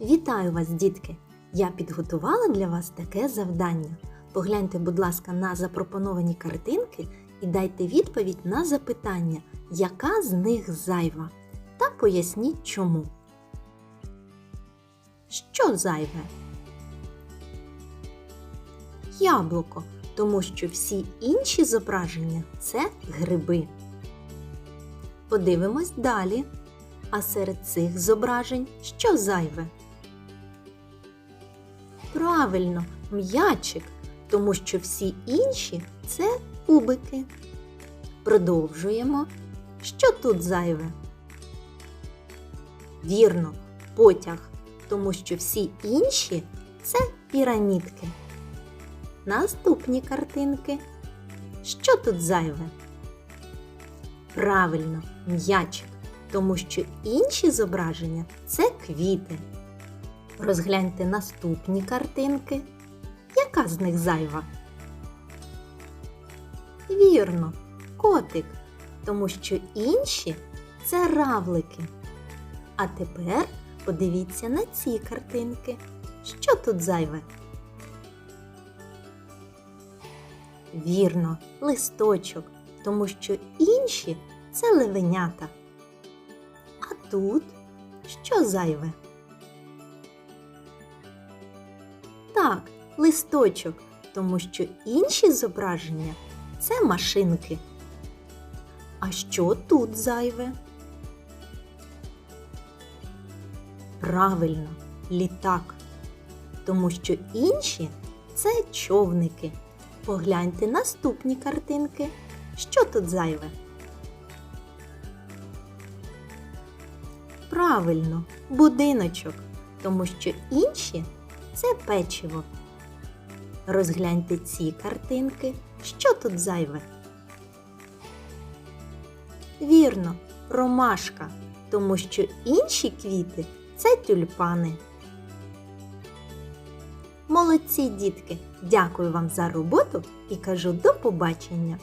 Вітаю вас, дітки! Я підготувала для вас таке завдання. Погляньте, будь ласка, на запропоновані картинки і дайте відповідь на запитання, яка з них зайва. Та поясніть чому. Що зайве? Яблуко, тому що всі інші зображення це гриби. Подивимось далі. А серед цих зображень що зайве? Правильно, м'ячик, тому що всі інші це кубики. Продовжуємо. Що тут зайве? Вірно, потяг, тому що всі інші це пірамідки. Наступні картинки. Що тут зайве? Правильно, м'ячик, тому що інші зображення це квіти. Розгляньте наступні картинки. Яка з них зайва? Вірно, котик, тому що інші це равлики. А тепер подивіться на ці картинки. Що тут зайве? Вірно, листочок, тому що інші це левенята. А тут що зайве? Так, листочок, тому що інші зображення це машинки. А що тут зайве? Правильно, літак, тому що інші це човники. Погляньте наступні картинки. Що тут зайве? Правильно, будиночок, тому що інші це печиво. Розгляньте ці картинки. Що тут зайве? Вірно, ромашка, тому що інші квіти це тюльпани. Молодці, дітки! Дякую вам за роботу і кажу до побачення!